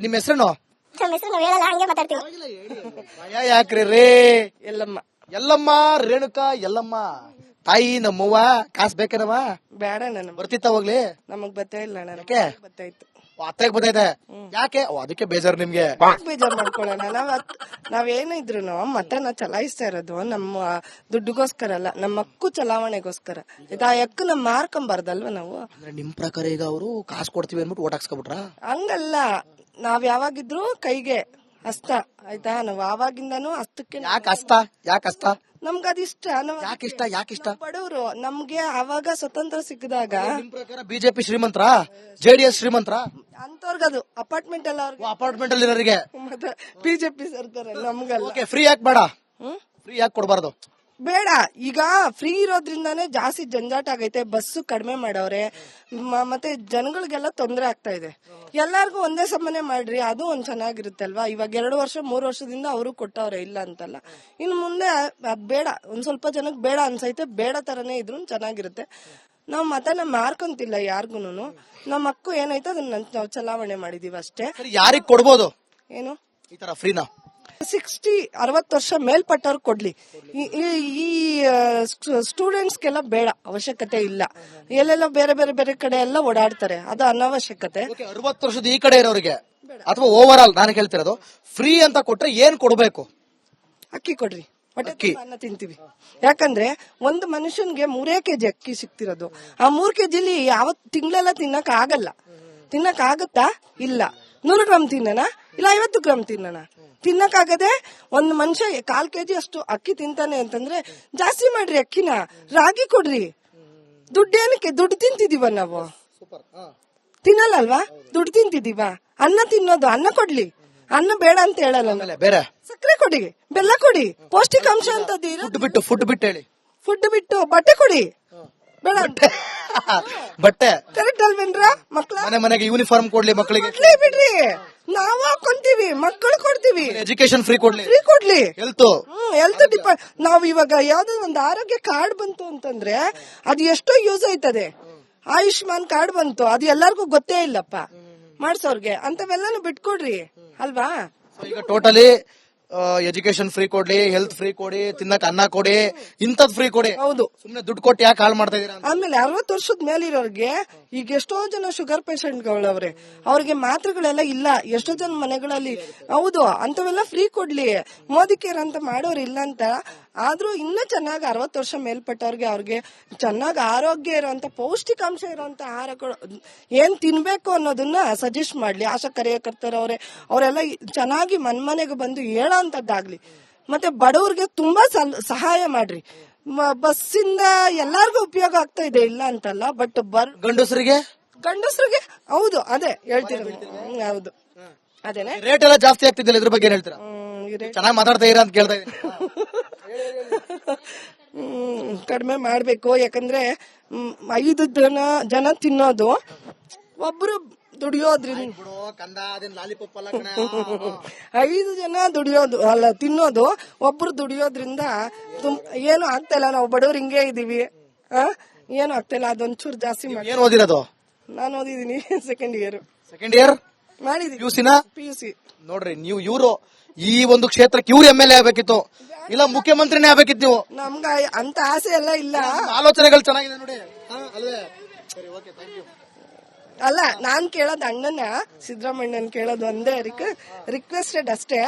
ನಿಮ್ ಹೆಸರೇನು? ನಮ್ಮ ಹೆಸರು ಹೇಳಲ್ಲ ಹಂಗೆ ಮಾತಾಡ್ತೀವಿ. ಭಯ ಯಾಕ್ರಿ ರೇ? ಎಲ್ಲಮ್ಮ. ಎಲ್ಲಮ್ಮ ರೇಣುಕಾ ಎಲ್ಲಮ್ಮ. ತಾಯಿ ನಮ್ಮವ್ವ ಕಾಸ್ ಬೇಕೇನವ ಬೇಡ ನನ್ ಬರ್ತಿತ್ತ ಹೋಗ್ಲಿ? ನಮಗ್ ಬತ್ತೇ ಇಲ್ಲ ಅಣ್ಣ ಯಾಕೆ? ಬತ್ತಾಯ್ತು ಅತ್ತಾಗ ಬರ್ತೈತೆ ಯಾಕೆ? ಓ, ಅದಕ್ಕೆ ಬೇಜಾರು ನಿಮ್ಗೆ. ಬೇಜಾರ್ ಮಾಡ್ಕೊಳ್ಳೋಣ ನಾವ್ ಅತ್- ನಾವೇನಿದ್ರು ಮತನ ಚಲಾಯಿಸ್ತಾ ಇರೋದು ನಮ್ಮ ದುಡ್ಡುಗೋಸ್ಕರ ಅಲ್ಲ ನಮ್ಮ ಹಕ್ಕು ಚಲಾವಣೆಗೋಸ್ಕರ. ಈಗ ಆ ಹಕ್ಕು ನಮ್ ಮಾರ್ಕೊಂಬಾರ್ದಲ್ವ ನಾವು? ಅಂದ್ರೆ ನಿಮ್ ಪ್ರಕಾರ ಈಗ ಅವರು ಕಾಸು ಕೊಡ್ತೀವಿ ಅಂದ್ಬಿಟ್ಟು ಓಟ್ ಹಾಕ್ಸ್ಕೊಬಿಟ್ರ? ಹಂಗಲ್ಲ. ನಾವ್ ಯಾವಾಗಿದ್ರು ಕೈಗೆ ಅಸ್ತ ಆಯ್ತಾ? ನಾವ್ ಆವಾಗಿಂದಾನು ಅಸ್ತಕ್ಕೆ ಯಾಕೆ ಅಸ್ತ ಯಾಕೆ ಅಸ್ತ ನಮ್ಗ ಅದಿಷ್ಟ ನಾವ್ ಯಾಕೆ ಇಷ್ಟ? ಯಾಕೆ ಇಷ್ಟ? ಬಡವರು ನಮ್ಗೆ ಅವಾಗ ಸ್ವತಂತ್ರ ಸಿಕ್ಕಿದಾಗ ನಿಮ್ ಪ್ರಕಾರ ಬಿಜೆಪಿ ಶ್ರೀಮಂತ್ರ? ಜೆಡಿಎಸ್ ಶ್ರೀಮಂತ್ರ? ಅಂತವ್ರಿಗದು ಅಪಾರ್ಟ್ಮೆಂಟ್ ಎಲ್ಲ ಅವ್ರಿಗೆ. ಅಪಾರ್ಟ್ಮೆಂಟ್ ಅಲ್ಲಿ ಇರೋರಿಗೆ. ಮತ್ತೆ ಬಿಜೆಪಿ ಸರ್ಕಾರ ನಮ್ಗಲ್ಲ. ಫ್ರೀ ಯಾಕೆ ಬೇಡ? ಫ್ರೀ ಯಾಕೆ ಕೊಡಬಾರ್ದು? ಬೇಡ. ಈಗ ಫ್ರೀ ಇರೋದ್ರಿಂದಾನೇ ಜಾಸ್ತಿ ಜಂಜಾಟ ಆಗೈತೆ ಬಸ್ಸು ಕಡಿಮೆ ಮಾಡವ್ರೆ ಮ- ಮತ್ತೆ ಜನಗಳಿಗೆಲ್ಲ ತೊಂದರೆ ಆಗ್ತಾ ಇದೆ. ಎಲ್ಲಾರ್ಗು ಒಂದೇ ಸಮನೆ ಮಾಡ್ರಿ ಅದು ಒಂದ್ ಚೆನ್ನಾಗಿರುತ್ತೆ ಅಲ್ವಾ ಇವಾಗ ಎರಡು ವರ್ಷ ಮೂರು ವರ್ಷದಿಂದ ಅವರು ಕೊಟ್ಟವ್ರೆ ಇಲ್ಲ ಅಂತಲ್ಲ. ಇನ್ನು ಮುಂದೆ ಅದ್ ಬೇಡ. ಒಂದ್ ಸ್ವಲ್ಪ ಜನಕ್ಕೆ ಬೇಡ ಅನ್ಸೈತೆ ಬೇಡ ತರನೇ ಇದ್ರು ಚೆನ್ನಾಗಿರುತ್ತೆ. ನಾವು ಮತನ ಮಾರ್ಕೊಂತಿಲ್ಲ ಯಾರ್ಗುನು ನಮ್ಮ ಹಕ್ಕು ಏನೈತೆ ಅದನ್ನ ನಾವು ಚಲಾವಣೆ ಮಾಡಿದೀವಿ ಅಷ್ಟೇ ಸರಿ ಯಾರಿಗ್ ಕೊಡ್ಬೋದು? ಏನು? ಈ ತರ ಫ್ರೀನಾ ಸಿಕ್ಸ್ಟಿ ಅರವತ್ತು ವರ್ಷ ಮೇಲ್ಪಟ್ಟವ್ರು ಕೊಡ್ಲಿ. ಈ- ಸ್ಟೂಡೆಂಟ್ಸ್ಗೆಲ್ಲ ಬೇಡ ಅವಶ್ಯಕತೆ ಇಲ್ಲ. ಎಲ್ಲೆಲ್ಲ ಬೇರೆ ಬೇರೆ ಬೇರೆ ಕಡೆ ಎಲ್ಲ ಓಡಾಡ್ತಾರೆ ಅದು ಅನವಶ್ಯಕತೆ. ಅರವತ್ತು ವರ್ಷದ ಈ ಕಡೆ ಇರೋರಿಗೆ ಅಥವಾ ಓವರ್ ಆಲ್ ನಾನು ಹೇಳ್ತಿರೋದು ಫ್ರೀ ಅಂತ ಕೊಟ್ರೆ ಏನ್ ಕೊಡ್ಬೇಕು? ಅಕ್ಕಿ ಕೊಡ್ರಿ ಹೊಟ್ಟೆ ತಿಂತೀವಿ. ಯಾಕಂದ್ರೆ ಒಂದು ಮನುಷ್ಯನ್ಗೆ ಮೂರೇ ಕೆಜಿ ಅಕ್ಕಿ ಸಿಗ್ತಿರೋದು. ಆ ಮೂರ್ ಕೆಜಿಲಿ ಯಾವತ್ ತಿಂಗಳೆಲ್ಲ ತಿನ್ನಕ್ ಆಗಲ್ಲ ತಿನ್ನಕ್ ಆಗತ್ತಾ ಇಲ್ಲ. ನೂರು ಗ್ರಾಮ್ ತಿನ್ನೋಣ? ಇಲ್ಲ ಐವತ್ತು ಗ್ರಾಮ್ ತಿನ್ನೋಣ? ತಿನ್ನಕ್ ಒಂದು ಮನುಷ್ಯ ಕಾಲ್ ಕೆಜಿ ಅಷ್ಟು ಅಕ್ಕಿ ತಿಂತಾನೆ ಅಂತಂದ್ರೆ ಜಾಸ್ತಿ ಮಾಡ್ರಿ ಅಕ್ಕಿನ. ರಾಗಿ ಕೊಡ್ರಿ. ದುಡ್ಡೇನಕ್ಕೆ? ದುಡ್ಡು ತಿಂತಿದೀವ ನಾವು. ತಿನ್ನಲ್ಲ ಅಲ್ವಾ ದುಡ್ಡು ತಿಂತಿದೀವ. ಅನ್ನ ತಿನ್ನೋದು ಅನ್ನ ಕೊಡ್ಲಿ. ಅನ್ನ ಬೇಡ ಅಂತ ಹೇಳಲ್ಲ. ಬೇರೆ. ಸಕ್ಕರೆ ಕೊಡಿ ಬೆಲ್ಲ ಕೊಡಿ ಪೌಷ್ಟಿಕಾಂಶ ಅಂತದ್ದು ಫುಡ್ ಬಿಟ್ಟು ಫುಡ್ ಬಿಟ್ಟು ಹೇಳಿ. ಫುಡ್ ಬಿಟ್ಟು ಬಟ್ಟೆ ಕೊಡಿ. ಬೇಡ. ಬಟ್ಟೆ. ಕರೆಕ್ಟ್ ಅಲ್ವೇನ್ರ ಮಕ್ಳು? ಮನೆ ಮನೆಗೆ ಯೂನಿಫಾರ್ಮ್ ಕೊಡ್ಲಿ ಮಕ್ಕಳಿಗೆ ಕೊಡ್ಲಿ ಬಿಡ್ರಿ. ನಾವು ಹಾಕೊಂತೀವಿ ಮಕ್ಕಳು ಕೊಡ್ತೀವಿ. ಎಜುಕೇಶನ್ ಫ್ರೀ ಕೊಡ್ಲಿ. ಫ್ರೀ ಕೊಡ್ಲಿ. ಹೆಲ್ತ್ ಹ್ಮ್ ಹೆಲ್ತ್ ಡಿಪಾರ್ಟ್ ನಾವ್ ಇವಾಗ ಯಾವ್ದೋ ಒಂದು ಆರೋಗ್ಯ ಕಾರ್ಡ್ ಬಂತು ಅಂತಂದ್ರೆ ಅದು ಎಷ್ಟೋ ಯೂಸ್ ಆಯ್ತದೆ. ಆಯುಷ್ಮಾನ್ ಕಾರ್ಡ್ ಬಂತು ಅದು ಎಲ್ಲಾರ್ಗೂ ಗೊತ್ತೇ ಇಲ್ಲಪ್ಪ. ಮಾಡ್ಸೋರ್ಗೆ. ಅಂತವೆಲ್ಲಾನು ಬಿಟ್ಕೊಡ್ರಿ. ಅಲ್ವಾ? ಈಗ ಟೋಟಲಿ ಎಜುಕೇಶನ್ ಫ್ರೀ ಕೊಡ್ಲಿ ಹೆಲ್ತ್ ಫ್ರೀ ಕೊಡಿ ತಿನ್ನಕ್ ಅನ್ನ ಕೊಡಿ ಇಂಥದ್ ಫ್ರೀ ಕೊಡಿ. ಹೌದು. ಸುಮ್ನೆ ದುಡ್ಡು ಕೊಟ್ಟು ಯಾಕೆ ಹಾಳು ಮಾಡ್ತಾ ಇದೀರಾ ಅಂತ. ಆಮೇಲೆ ಅರವತ್ತು ವರ್ಷದ ಮೇಲಿರೋರ್ಗೆ ಈಗ ಎಷ್ಟೋ ಜನ ಶುಗರ್ ಪೇಷಂಟ್ಗಳವ್ರೆ ಅವ್ರಿಗೆ ಮಾತ್ರೆಗಳೆಲ್ಲ ಇಲ್ಲ. ಎಷ್ಟೋ ಜನ ಮನೆಗಳಲ್ಲಿ ಹೌದು ಅಂತವೆಲ್ಲ ಫ್ರೀ ಕೊಡ್ಲಿ. ಮೋದಿ ಕೇರ್ ಅಂತ ಮಾಡೋರು ಇಲ್ಲ ಅಂತ ಆದ್ರೂ ಇನ್ನೂ ಚೆನ್ನಾಗಿ ಅರವತ್ತು ವರ್ಷ ಮೇಲ್ಪಟ್ಟವ್ರಿಗೆ ಅವ್ರಿಗೆ ಚೆನ್ನಾಗಿ ಆರೋಗ್ಯ ಇರುವಂತ ಪೌಷ್ಟಿಕಾಂಶ ಇರುವಂತ ಆಹಾರಗಳು ಏನ್ ತಿನ್ಬೇಕು ಅನ್ನೋದನ್ನ ಸಜೆಸ್ಟ್ ಮಾಡ್ಲಿ. ಆಶಾ ಕಾರ್ಯಕರ್ತರವ್ರೆ ಅವರೆಲ್ಲ ಚೆನ್ನಾಗಿ ಮನ್ಮನೆಗೆ ಬಂದು ಹೇಳೋ ಅಂತದ್ದಾಗ್ಲಿ ಮತ್ತೆ ಬಡವ್ರಿಗೆ ತುಂಬಾ ಸಲ್- ಸಹಾಯ ಮಾಡ್ರಿ. ಬಸ್ಸಿಂದ ಎಲ್ಲಾರ್ಗು ಉಪಯೋಗ ಆಗ್ತಾ ಇದೆ ಇಲ್ಲ ಅಂತಲ್ಲ ಬಟ್ ಬರ್ ಗಂಡಸರಿಗೆ? ಗಂಡಸರಿಗೆ ಹೌದು ಅದೇ ಹೇಳ್ತಿರೋದು. ಹ್ಮ್, ಹೌದು. ಅದೇನೆ? ರೇಟ್ ಎಲ್ಲ ಜಾಸ್ತಿ ಆಗ್ತಿದ್ದಿಲ್ಲ ಇದ್ರ ಬಗ್ಗೆ ಹೇಳ್ತೀರಾ? ಚೆನ್ನಾಗಿ ಮಾತಾಡ್ತಾ ಇರ ಅಂತ ಕೇಳ್ತಾ ಇದ್ದೀನಿ. ಕಡಿಮೆ ಮಾಡಬೇಕು. ಯಾಕಂದ್ರೆ ಐದು ಜನ ಜನ ತಿನ್ನೋದು ಒಬ್ರು ದುಡಿಯೋದ್ರಿಂದ. ಐದು ಜನ ದುಡಿಯೋದು ಅಲ್ಲ ತಿನ್ನೋದು ಒಬ್ರು ದುಡಿಯೋದ್ರಿಂದ ಏನು ಆಗ್ತಾ ಇಲ್ಲ. ನಾವು ಬಡವ್ರು ಹಿಂಗೆ ಇದೀವಿ? ಏನು ಆಗ್ತಾ ಇಲ್ಲ. ಅದೊಂಚೂರು ಜಾಸ್ತಿ ಮಾಡಿ. ಓದಿರೋದು? ನಾನು ಓದಿದೀನಿ ಸೆಕೆಂಡ್ ಇಯರ್ ಸೆಕೆಂಡ್ ಇಯರ್ ಮಾಡಿದೀನಿ ಪಿ ಯು ಸಿ ನೋಡ್ರಿ ನೀವು ಇವರು ಈ ಒಂದು ಕ್ಷೇತ್ರಕ್ಕೆ ಇವ್ರು ಎಂ ಎಲ್ ಎ ಆಗ್ಬೇಕಿತ್ತು. ಇಲ್ಲ ಮುಖ್ಯಮಂತ್ರಿನೇ ಆಗ್ಬೇಕಿತ್ತು ನೀವು. ನಮ್ಗ ಅಂತ ಆಸೆ ಎಲ್ಲ ಇಲ್ಲ. ಆಲೋಚನೆಗಳು ಚೆನ್ನಾಗಿದೆ ನೋಡಿ. ಹಾ, ಅಲ್ವೇ ಸರಿ ಓಕೆ ಥ್ಯಾಂಕ್ ಯು ಅಲ್ಲ ನಾನ್ ಕೇಳೋದ್ ಅಣ್ಣನ ಸಿದ್ದರಾಮಣ್ಣನ್ ಕೇಳೋದು ಒಂದೇ ರಿಕ್ವೆಸ್ಟೆಡ್ ಅಷ್ಟೇ.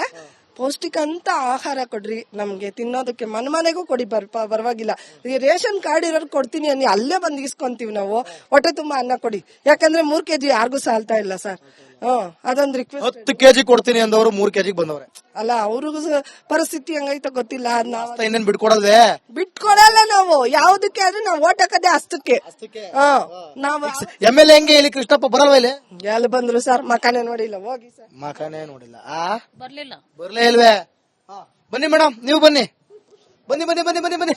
ಪೌಷ್ಟಿಕಂತ ಆಹಾರ ಕೊಡ್ರಿ ನಮ್ಗೆ ತಿನ್ನೋದಕ್ಕೆ. ಮನೆ ಮನೆಗೂ ಕೊಡಿ ಬರ್ ಪರವಾಗಿಲ್ಲ. ಈ ರೇಷನ್ ಕಾರ್ಡ್ ಇರೋರು ಕೊಡ್ತೀನಿ ಅನ್ನಿ ಅಲ್ಲೇ ಬಂದ್ ಇಸ್ಕೊಂತೀವಿ ನಾವು. ಹೊಟ್ಟೆ ತುಂಬಾ ಅನ್ನ ಕೊಡಿ. ಯಾಕಂದ್ರೆ ಮೂರ್ ಕೆಜಿ ಯಾರಿಗೂ ಸಾಲ್ತಾ ಇಲ್ಲ ಸರ್. ಹ್ಮ್ ಅದೊಂದು ರಿಕ್ವೆಸ್ಟ್ ಹತ್ತು ಕೆಜಿ ಕೊಡ್ತೀನಿ ಅಂದವರು ಮೂರ್ ಕೆಜಿಗೆ ಬಂದವ್ರೆ. ಅಲ್ಲ ಅವ್ರಿಗೂ ಪರಿಸ್ಥಿತಿ ಹಂಗೈತ ಗೊತ್ತಿಲ್ಲ. ಅದ್ ನಾವ್ ಅಷ್ಟ ಇನ್ನೇನ್ ಬಿಟ್ಕೊಡಲ್ವೇ ಬಿಟ್ಕೊಡಲ್ಲ ನಾವು. ಯಾವ್ದಕ್ಕೆ ಆದ್ರೆ ನಾವ್ ಓಟ್ ಹಾಕದೆ ಅಷ್ಟಕ್ಕೆ ಹಾ ನಾವ್ ಎಂ ಎಲ್ ಎ ಹೆಂಗೆ ಇಲ್ಲಿ ಕೃಷ್ಣಪ್ಪ ಬರಲ್ವಾ ಇಲ್ಲಿ? ಎಲ್ಲಿ ಬಂದ್ರು ಸರ್ ಮಕಾನೆ ನೋಡಿಲ್ಲ ಹೋಗಿ ಸರ್. ಮಕಾನೆ ನೋಡಿಲ್ಲ. ಆ? ಬರ್ಲಿಲ್ಲ. ಬರ್ಲೇ ಇಲ್ವೇ? ಹಾ, ಬನ್ನಿ ಮೇಡಮ್ ನೀವು ಬನ್ನಿ. ಬನ್ನಿ ಬನ್ನಿ ಬನ್ನಿ ಬನ್ನಿ ಬನ್ನಿ.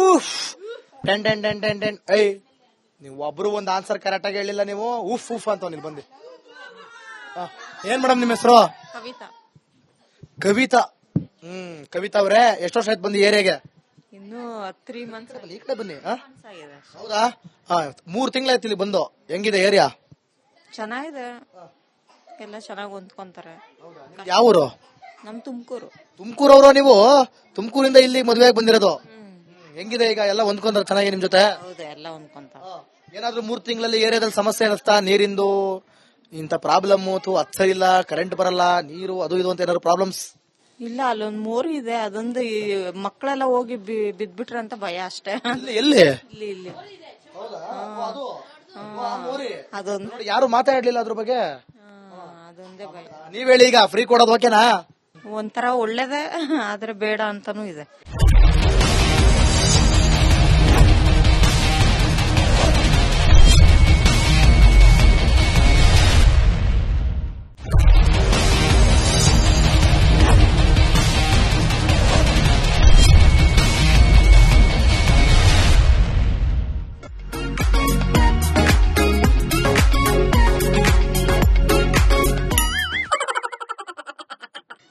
ಊಫ್. Ten ten ten ten ten I ನೀವು ಒಬ್ರು ಒಂದ್ ಆನ್ಸರ್ ಕರೆಕ್ಟ್ ಆಗಿ ಹೇಳಿಲ್ಲ ನೀವು? ಉಫ್ ಉಫ್ ಅಂತ ನೀವು ಬಂದಿ. ಹಾ, ಏನ್ ಮೇಡಮ್ ನಿಮ್ಮ ಹೆಸರು? ಕವಿತಾ. ಕವಿತಾ. ಹ್ಮ್ ಕವಿತಾ ಅವ್ರೆ ಎಷ್ಟು ವರ್ಷ ಆಯ್ತು ಬಂದು ಏರಿಯಾಗೆ? ಇನ್ನು ತ್ರೀ ಮಂತ್ಸ್ ಈ ಕಡೆ ಬನ್ನಿ ಹೌದಾ ಆಗಿದೆ. ಹೌದಾ? ಹಾ ಮೂರ್ ತಿಂಗಳಾಯ್ತು ಇಲ್ಲಿ ಬಂದು. ಹೆಂಗಿದೆ ಏರಿಯಾ? ಚೆನ್ನಾಗಿದೆ. ಎಲ್ಲ ಚೆನ್ನಾಗಿ ಹೊಂದ್ಕೊಂತಾರೆ. ಯಾವ ಊರು? ನಮ್ ತುಮಕೂರು. ಅವರು ನೀವು? ತುಮಕೂರಿಂದ ಇಲ್ಲಿ ಮದುವೆಗೆ ಬಂದಿರೋದು. ಹೆಂಗಿದೆ ಈಗ ಎಲ್ಲ ಹೊಂದ್ಕೊಂತಾರೆ ಚೆನ್ನಾಗಿ ನಿಮ್ ಜೊತೆ? ಹೌದು ಎಲ್ಲ ಹೊಂದ್ಕೊಂತಾರ. ಏನಾದ್ರೂ ಮೂರ್ ತಿಂಗಳಲ್ಲಿ ಏರಿಯಾದಲ್ಲಿ ಸಮಸ್ಯೆ ಅನಿಸ್ತಾ ನೀರಿಂದು ಇಂತ ಪ್ರಾಬ್ಲಮ್ ಅಥವಾ ಕರೆಂಟ್ ಬರಲ್ಲ ನೀರು ಅದು ಇದು ಅಂತ ಏನಾದ್ರು ಪ್ರಾಬ್ಲಮ್ಸ್ ಇಲ್ಲ ಅಲ್ಲೊಂದ್ ಮೋರಿ ಇದೆ. ಅದೊಂದು ಈ ಮಕ್ಕಳೆಲ್ಲ ಹೋಗಿ ಬಿ- ಬಿದ್ಬಿಟ್ರೆ ಅಂತ ಭಯ ಅಷ್ಟೇ. ಎಲ್ಲಿ ಇಲ್ಲಿ ನೋಡಿ, ಅದೊಂದು. ಯಾರು ಮಾತಾಡ್ಲಿಲ್ಲ ಅದ್ರ ಬಗ್ಗೆ? ಹಾ, ಅದೊಂದೇ ಭಯ. ನೀವ್ ಹೇಳಿ ಈಗ ಫ್ರೀ ಕೊಡೋದು ಓಕೆನಾ? ಒಂಥರ ಒಳ್ಳೇದೇ ಆದ್ರೆ ಬೇಡ ಅಂತಾನೂ ಇದೆ.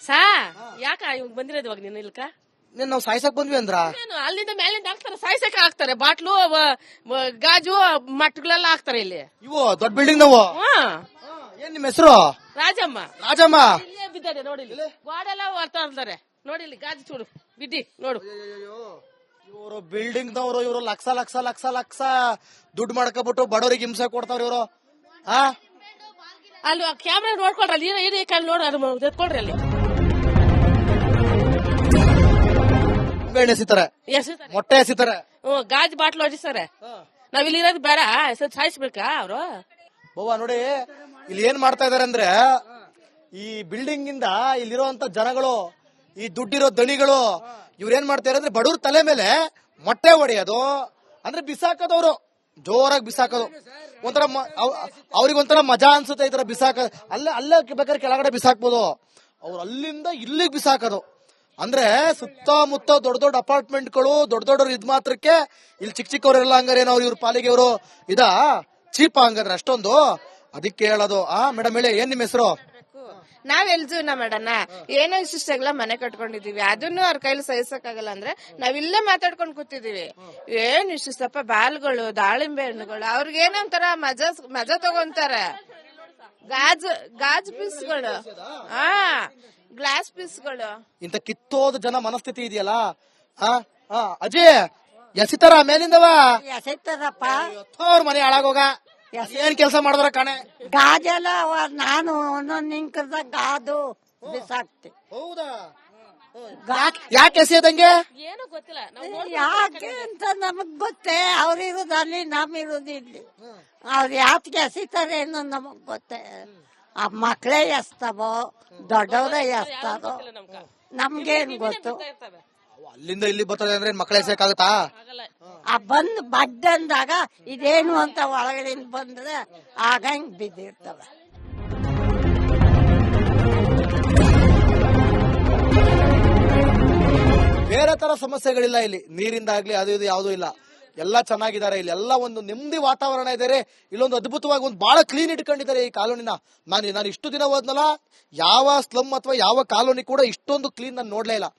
ಸಾ? ಯಾಕ ಇವಾಗ ಬಂದಿರೋದು ಇವಾಗ ನೀನು ಇಲ್ಕ? ನೀನ್ ನಾವ್ ಸಾಯ್ಸಕ್ ಬಂದ್ವಿ ಅಂದ್ರ? ಏನು ಅಲ್ಲಿಂದ ಮೇಲಿಂದ ಹಾಕ್ತಾರೆ ಸಾಯ್ಸಕ್ ಹಾಕ್ತಾರೆ ಬಾಟ್ಲು ವ- ವ- ಗಾಜು ಮಟ್ಟಗಳೆಲ್ಲ ಹಾಕ್ತಾರೆ ಇಲ್ಲಿ. ಇವು ದೊಡ್ಡ ಬಿಲ್ಡಿಂಗ್ ನಾವು. ಹಾ. ಏನ್ ನಿಮ್ ಹೆಸರು? ರಾಜಮ್ಮ. ರಾಜಮ್ಮ. ಇಲ್ಲೇ ಬಿದ್ದಾನೆ ನೋಡಿ ಇಲ್ಲಿ. ಗೋಡೆಲ್ಲ ಬರ್ತಾ ಇರ್ತಾರೆ ನೋಡಿ ಇಲ್ಲಿ ಗಾಜು ಚೂಡು ಬಿಡ್ಡಿ ನೋಡು. ಇವರು ಬಿಲ್ಡಿಂಗ್ ನವರು ಇವರು ಲಕ್ಷ ಲಕ್ಷ ಲಕ್ಷ ಲಕ್ಷ ದುಡ್ಡು ಮಾಡ್ಕೊಬಿಟ್ಟು ಬಡವರಿಗೆ ಹಿಂಸೆ ಕೊಡ್ತಾವ್ರ ಇವರು. ಹಾ? ಅಲ್ಲಿ ಕ್ಯಾಮ್ರಾ ನೋಡ್ಕೊಳ್ರಿ ಅಲ್ಲಿ ಏನು ಏನು ಕಲ್ ನೋಡಿ ಅದು ಎತ್ಕೊಳ್ರಿ ಅಲ್ಲಿ. ಬೆಣ್ಣೆ ಎಸಿತಾರೆ. ಎಸಿತಾರೆ. ಮೊಟ್ಟೆ ಎಸಿತಾರೆ. ಹ್ಮ್ ಗಾಜ್ ಬಾಟ್ಲು ಹೊಡಿಸ್ತಾರೆ ನಾವ್ ಇಲ್ಲಿ ಇರೋದು ಬೇಡ ಸ್ವಲ್ಪ ಸಾಯಿಸ್ಬೇಕಾ ಅವರು? ಬವ್ವ ನೋಡಿ ಇಲ್ಲಿ ಏನ್ ಮಾಡ್ತಾ ಇದಾರೆ ಅಂದ್ರೆ ಈ ಬಿಲ್ಡಿಂಗ್ ಇಂದ ಇಲ್ಲಿರುವಂತ ಜನಗಳು ಈ ದುಡ್ಡಿರೋ ದಣಿಗಳು ಇವ್ರು ಏನ್ ಮಾಡ್ತಾರೆ ಅಂದ್ರೆ ಬಡವ್ರ ತಲೆ ಮೇಲೆ ಮೊಟ್ಟೆ ಹೊಡೆಯೋದು. ಅಂದ್ರೆ ಬಿಸಾಕೋದವ್ರು ಜೋರಾಗಿ ಬಿಸಾಕೋದು. ಒಂಥರ ಅವ್ರಿಗೆ ಒಂಥರ ಮಜಾ ಅನ್ಸುತ್ತೆ ಈ ತರ ಬಿಸಾಕ ಅಲ್ಲೇ ಅಲ್ಲೇ ಬೇಕಾದ್ರೆ ಕೆಳಗಡೆ ಬಿಸಾಕ್ಬೋದು. ಅವ್ರು ಅಲ್ಲಿಂದ ಇಲ್ಲಿಗೆ ಬಿಸಾಕೋದು. ಅಂದ್ರೆ ಸುತ್ತಮುತ್ತ ದೊಡ್ಡ ದೊಡ್ಡ ಅಪಾರ್ಟ್ಮೆಂಟ್ಗಳು, ದೊಡ್ಡ ದೊಡ್ಡವ್ರು ಇದ್ ಮಾತ್ರಕ್ಕೆ ಇಲ್ಲಿ ಚಿಕ್ಕ ಚಿಕ್ಕವ್ರೆಲ್ಲ ಹಂಗಾರೆ ಏನೋ ಇವ್ರ ಪಾಲಿಗೆ ಇವರು ಇದಾ? ಚೀಪ್ ಹಂಗಾದ್ರೆ ಅಷ್ಟೊಂದು? ಅದಕ್ಕೆ ಹೇಳೋದು. ಆ ಮೇಡಮ್ ಹೇಳಿ, ಏನ್ ನಿಮ್ಮ ಹೆಸರು? ನಾವ್ ಎಲ್ ಮೇಡಮ್ ಏನೇ ಏನೋ ಮನೆ ಕಟ್ಕೊಂಡಿದೀವಿ. ಅದನ್ನು ಅವ್ರ ಕೈಲಿ ಸಹಿಸಕ್ಕಾಗಲ್ಲ ಅಂದ್ರೆ ನಾವಿಲ್ಲೇ ಮಾತಾಡ್ಕೊಂಡ್ ಕೂತಿದೀವಿ. ಏನ್ ಇಷ್ಟಿಷ್ಟಪ್ಪ ಬಾಲ್ಗಳು, ದಾಳಿಂಬೆ ಹಣ್ಣುಗಳು, ಅವ್ರಿಗೆ ಏನಂತಾರ ಮಜಾ ಮಜಾ ತಗೊಂತಾರೆ. ಗಾಜು ಗಾಜು ಪೀಸ್ಗಳು. ಹಾ. ಗ್ಲಾಸ್ ಪೀಸ್ಗಳು ಇಂತ ಕಿತ್ತೋದ ಜನ ಮನಸ್ಥಿತಿ ಇದೆಯಲ್ಲ? ಆ ಆ, ಅಜಯ್ ಎಸಿತಾರ ಮೇಲಿಂದವ? ಎಸೆತದಪ್ಪ ಅವ್ರ ಮನೆ ಹಾಳಾಗೋಗ. ಏನ್ ಕೆಲಸ ಮಾಡಿದ್ರ ಕಣೆ? ಗಾಜೆಲ್ಲ ಅವ- ನಾನು ಒಂದೊಂದ್ ನಿಂಕದ ಗಾದು ಬಿಸಾಕ್ತಿ. ಹೌದಾ? ಯಾಕೆ ಎಸೆಯದಂಗೆ ಏನು ಗೊತ್ತಿಲ್ಲ. ಯಾಕೆ ಅಂತ ನಮಗ್ ಗೊತ್ತೇ? ಅವ್ರಿರೋದು ಅಲ್ಲಿ ನಮ್ ಇರೋದು ಇಲ್ಲಿ. ಅವ್ರು ಯಾತ್ಗೆ ಎಸಿತಾರೆ ಅನ್ನೋ ನಮಗ್ ಗೊತ್ತೇ? ಆ ಮಕ್ಳೇ ಎಸ್ತಾವೋ ದೊಡ್ಡವ್ರೇ ಎಸ್ತಾರೋ? ನಮ್ಗೇನ್ ಗೊತ್ತು? ಅಲ್ಲಿಂದ ಇಲ್ಲಿ ಬರ್ತದೆ ಅಂದ್ರೆ ಮಕ್ಕಳ ಸೇಕಾಗತ್ತಾ ಆ ಬಂದ್ ಬಡ್ಡ ಅಂದಾಗ ಇದೇನು ಅಂತ ಒಳಗಡೆಯಿಂದ ಬಂದ್ರೆ ಆಗ ಹಿಂಗ್ ಬಿದ್ದಿರ್ತವೆ. ಬೇರೆ ತರ ಸಮಸ್ಯೆಗಳಿಲ್ಲ ಇಲ್ಲಿ. ನೀರಿಂದಾಗ್ಲಿ ಅದು ಇದು ಯಾವುದೂ ಇಲ್ಲ. ಎಲ್ಲ ಚೆನ್ನಾಗಿದ್ದಾರೆ. ಇಲ್ಲಿ ಎಲ್ಲ ಒಂದು ನೆಮ್ಮದಿ ವಾತಾವರಣ ಇದ್ದಾರೆ. ಇಲ್ಲೊಂದು ಅದ್ಭುತವಾಗಿ ಒಂದು ಬಹಳ ಕ್ಲೀನ್ ಇಟ್ಕೊಂಡಿದ್ದಾರೆ ಈ ಕಾಲೋನಿನ. ನಾನು ನಾನು ಇಷ್ಟು ದಿನ ಹೋದ್ನಲ್ಲ, ಯಾವ ಸ್ಲಮ್ ಅಥವಾ ಯಾವ ಕಾಲೋನಿ ಕೂಡ ಇಷ್ಟೊಂದು ಕ್ಲೀನ್ ನಾನು ನೋಡಲೇ ಇಲ್ಲ.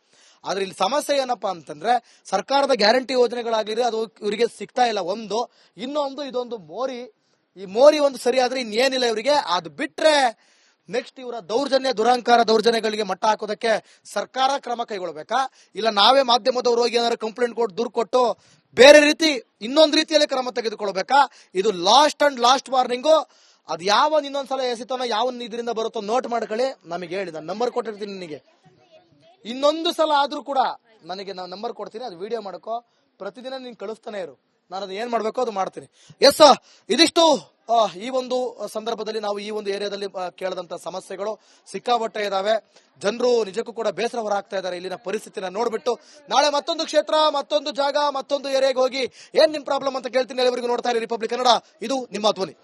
ಆದ್ರೆ ಇಲ್ಲಿ ಸಮಸ್ಯೆ ಏನಪ್ಪಾ ಅಂತಂದ್ರೆ, ಸರ್ಕಾರದ ಗ್ಯಾರಂಟಿ ಯೋಜನೆಗಳಾಗಿದ್ರೆ ಅದು ಇವರಿಗೆ ಸಿಗ್ತಾ ಇಲ್ಲ. ಒಂದು, ಇನ್ನೊಂದು ಇದೊಂದು ಮೋರಿ. ಈ ಮೋರಿ ಒಂದು ಸರಿ ಆದ್ರೆ ಇನ್ನೇನಿಲ್ಲ ಇವರಿಗೆ. ಅದು ಬಿಟ್ರೆ ನೆಕ್ಸ್ಟ್ ಇವರ ದೌರ್ಜನ್ಯ, ದುರಹಂಕಾರ ದೌರ್ಜನ್ಯಗಳಿಗೆ ಮಟ್ಟ ಹಾಕೋದಕ್ಕೆ ಸರ್ಕಾರ ಕ್ರಮ ಕೈಗೊಳ್ಬೇಕಾ? ಇಲ್ಲ ನಾವೇ ಮಾಧ್ಯಮದವ್ರು ಹೋಗಿ ಏನಾದ್ರು ಕಂಪ್ಲೇಂಟ್ ಕೊಟ್ಟು, ದೂರು ಕೊಟ್ಟು ಬೇರೆ ರೀತಿ ಇನ್ನೊಂದು ರೀತಿಯಲ್ಲಿ ಕ್ರಮ ತೆಗೆದುಕೊಳ್ಬೇಕಾ? ಇದು ಲಾಸ್ಟ್ ಅಂಡ್ ಲಾಸ್ಟ್ ವಾರ್ನಿಂಗು ಅದು ಯಾವ ಇನ್ನೊಂದ್ಸಲ ಎಸಿತಾನೋ, ಯಾವ ಇದರಿಂದ ಬರುತ್ತೋ ನೋಟ್ ಮಾಡ್ಕೊಳ್ಳಿ. ನಮಗೆ ಹೇಳಿ, ನಾನು ನಂಬರ್ ಕೊಟ್ಟಿರ್ತೀನಿ ನಿನಗೆ. ಇನ್ನೊಂದು ಸಲ ಆದ್ರೂ ಕೂಡ ನನಗೆ ನಾನು ನಂಬರ್ ಕೊಡ್ತೀನಿ, ಅದು ವಿಡಿಯೋ ಮಾಡ್ಕೋ. ಪ್ರತಿದಿನ ನೀನು ಕಳಿಸ್ತಾನೆ ಇರು. ನಾನು ಅದು ಏನ್ ಮಾಡ್ಬೇಕೋ ಅದು ಮಾಡ್ತೀನಿ. ಎಸ್ ಇದಿಷ್ಟು. ಈ ಒಂದು ಸಂದರ್ಭದಲ್ಲಿ ನಾವು ಈ ಒಂದು ಏರಿಯಾದಲ್ಲಿ ಕೇಳದಂತ ಸಮಸ್ಯೆಗಳು ಸಿಕ್ಕಾಪಟ್ಟೆ ಇದಾವೆ. ಜನರು ನಿಜಕ್ಕೂ ಕೂಡ ಬೇಸರ ಹೊರಾಗ್ತಾ ಇದ್ದಾರೆ ಇಲ್ಲಿನ ಪರಿಸ್ಥಿತಿನ ನೋಡ್ಬಿಟ್ಟು. ನಾಳೆ ಮತ್ತೊಂದು ಕ್ಷೇತ್ರ, ಮತ್ತೊಂದು ಜಾಗ, ಮತ್ತೊಂದು ಏರಿಯಾಗೆ ಹೋಗಿ ಏನ್ ನಿಮ್ ಪ್ರಾಬ್ಲಮ್ ಅಂತ ಕೇಳ್ತೀನಿ. ಎಲ್ಲರಿಗೂ ನೋಡ್ತಾ ಇರಿ ರಿಪಬ್ಲಿಕ್ ಕನ್ನಡ ಇದು ನಿಮ್ಮ ಧ್ವನಿ.